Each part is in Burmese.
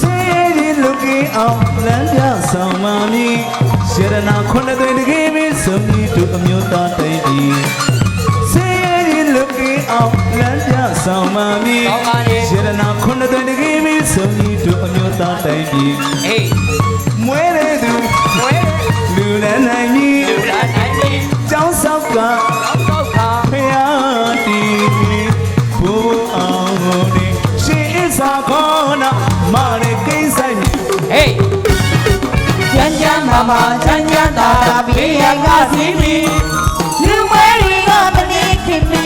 စေရီလူကြီးအောင်လမ်းပြဆောင်မမီရတနာခုနှစ်သွင်းတကယ်မင်းစုံကြီးတို့အမျိုးသားတိုင်းပြည်စေရီလူကြီးအောင်လမ်းပြဆောင်မမီကောင်းပါလေရတနာခုနှစ်သွင်းတကယ်မင်းစုံကြီးတို့အမျိုး သားတိုင်းပြည်ဟေးမွဲတဲ့သူဝဲလူလည်းနိုင်ကြီးလူလာနိုင်ပြီကျောင်းဆောက်ကကောင်းကောက်ခါဖယားတီဘူအောင်နေရှေးအစာခေါနာမာရကိစ္စညဟေးကျန်းကျန်းမာမာချမ်းချမ်းသာသာဘေးရန်ကစီမီလူမတွေကမနေခင်မီ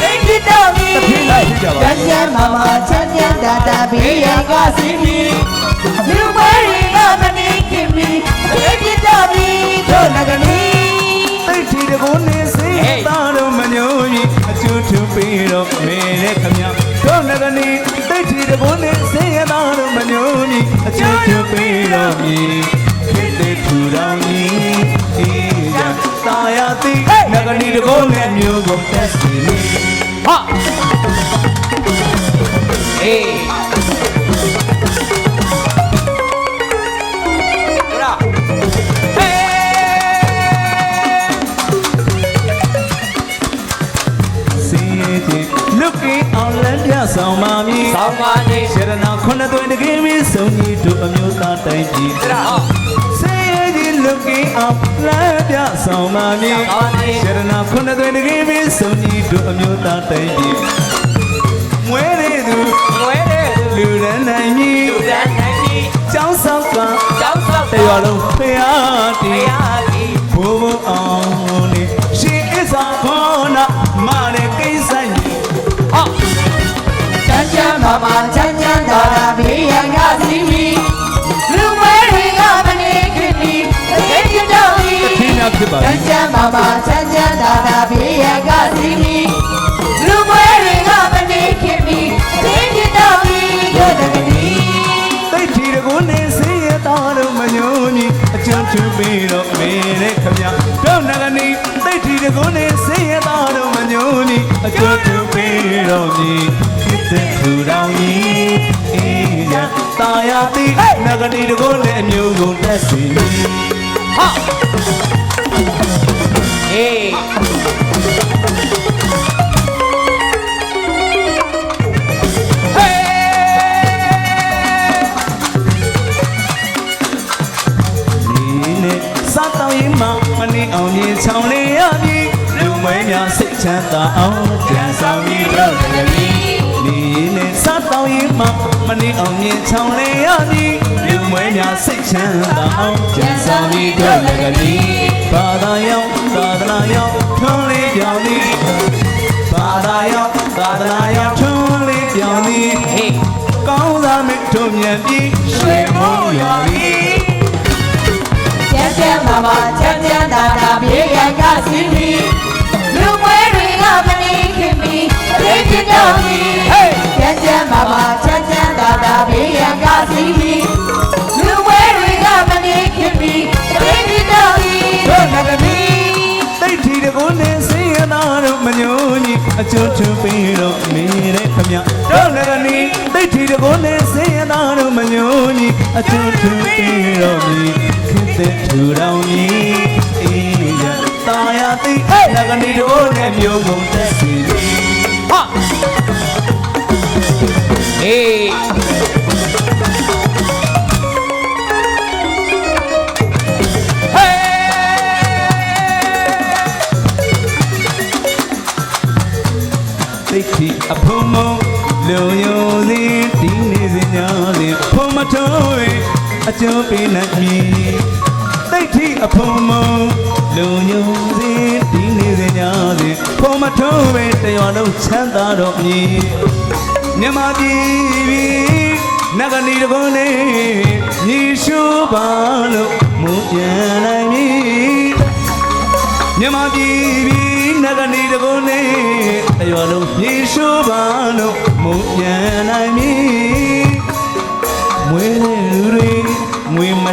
တိတ်တိတော့မီတစ်ဖိလိုက်ဖြစ်ကြပါကျန်းကျန်းမာမာချမ်းချမ်းသာသာဘေးရန်ကစီမီ တော့မေတဲ့ခမတို့ငကနေတိတ်ထီတကုန်းနေစေသားတို့မညိုကြီးအကျူထူပြီးတော့မြေခေတ္တထူတော်ကြီးအေးကြတာယာတိငကနေတကုန်းနဲ့မျိုးကိုတက်စီ လုတ်ကင်းအောင်လန်းပြဆောင်ပါမည်ဆောင်းပါနေရတနာခုနှစ်သွင်းတကယ်မင်းစုံကြီးတို့အမျိုးသားတိုင်းပြည်တို့လားဟောစေကြီးလုတ်ကင်းအောင်လန်းပြဆောင်ပါမည်ဆောင်းပါနေရတနာခုနှစ်သွင်းတကယ်မင်းစုံကြီးတို့အမျိုးသားတိုင်းပြည် ဖြစ်ပါချမ်းချမ်းမာမာချမ်းချမ်းသာသာဘေးရန်ကစီမီလူမတွေကမနေခင်ဒီတိတ်ကြတော့ပြီတို့တကယ်တိတ်ထီတကုန်းနေစေရသားတို့မညိုညီအကျဉ်းချူပြီးတော့မေတဲ့ခမတို့နဂနီတိတ်ထီတကုန်းနေစေရသားတို့မညိုညီအကျဉ်းချူပြီးတော့ညီခိတဲ့ထူတော်ကြီးအေးရတာယာတိနဂနီတကုန်းနေအမျိုးကိုတက်စီဟာ ချမ်းသာအောင်ကြံဆောင်ပြီးတော့လည်းဒီနေ့စားတောင်းရင်မမနေအောင်မြေချောင်းလေးရပြီလူမွေးများစိတ်ချမ်းသာအောင်ကြံဆောင်ပြီးတော့လည်းဒီဘာသာရောက်သာသနာရောက်ထွန်းလေးပြောင်းသည်ဘာသာရောက်သာသနာရောက်ထွန်းလေးပြောင်းသည်ဟေးကောင်းသာမြတ်တို့မြတ်ပြီးရွှေမိုးရွာသည် ညီအကျိုးထူပြီးတော့မိခေတ္တထူတော်ကြီးအေးရတာယာတိလည်းကနီတို့နဲ့မျိုးကုန်သက်စီဟာဟေးဟေးတိတ်ထီအဖုံမုံလူယုံစီဒီနေစညာစဉ်ဖုံမ ထုံးအကျိုးပေးနိုင်မည်တိတ်ထီအဖုံမုံလူယုံစီဒီနေစညာစဉ်ဖုံမထုံးပဲတရွာလုံးချမ်းသာတော်မည်မြမပြည်ပြည်နဂနီတကုန်းလေးညီရှုပါလို့မူပြန်နိုင်မည်မြန်မာပြည်ပြည်နဂနီတကုန်းနေတရွာလုံးပြေရှိုးပါလို့မုံပြန်နိုင်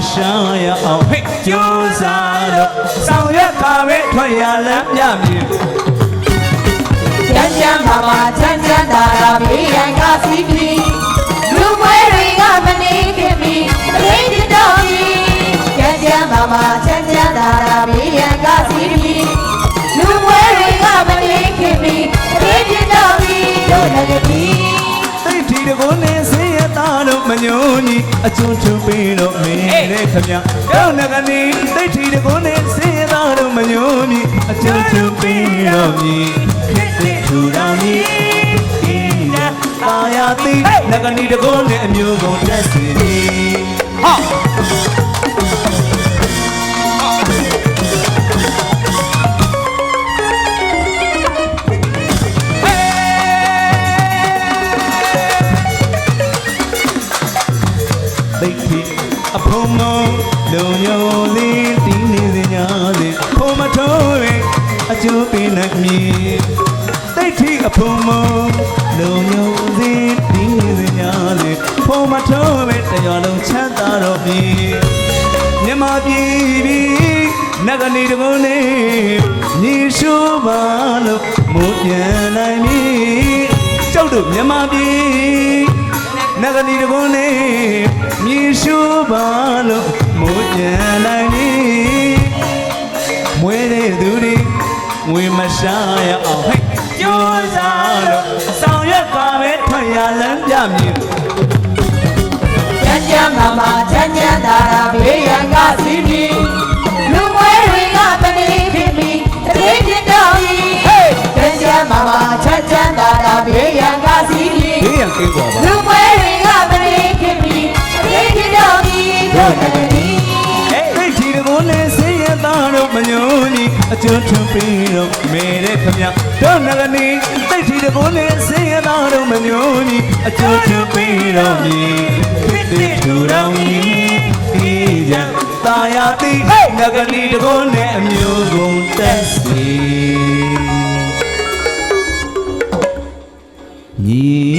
ရှာရအောင်ဟဲ့ကြိုးစားတော့ဆောင်ရွက်ခါပဲထွက်ရလမ်းပြမည်ကျန်းကျန်းမာမာချမ်းချမ်းသာ မညိုးညီအကျွန်းချူပြီးတော့မင်းနဲ့ခမတော့ငကနေတိတ်ထီတကိုနဲ့ဆင်းရသားတို့မညိုးညီအကျွန်းချူပြီးတော့မြည်ခစ်တဲ့ထူတော်မြည်ဒီနာပါရတိငကနေတကိုနဲ့အမျိုးကုန်တက်စီ ပေးနိုင်မည်သိတိအဖုံမုံလုံညုံလေးတင်းနေစညာလေးဖုံမထုံးရင်တရားလုံးချမ်းသာတော်မည်မြမပြည်ပြည်နဂနီတကုန်းနေညီရှုပါလို့မို့ပြန်နိုင်မည်ကျောက်တို့မြမပြည်နဂနီတကုန်းနေမြည်ရှုပါလို့မိုးကြံနိုင်နေ မွေးတဲ့သူတွေငွေမရှာရအောင်ဟဲ့ကြိုးစားလို့ဆောင်ရွက်ကပဲထွက်ရလမ်းပြမည်ချမ်းချမ်းမာမာချမ်းချမ်းသာသာဘေးရန်ကစီးပြီး အကျွန်းထွန်းပြီးတော့မေတဲ့ခမတော့နဂနီသိတ်ဒီတကုန်းနေဆင်းရဲသားတို့မညိုးနီအကျွန်းထွန်းပြီးတော့မြည်ဖြစ်တဲ့ထူတော်မြည်ဒီကြတာယာတိနဂနီတကုန်းနေအမျိုးကုန်တက်စီညီ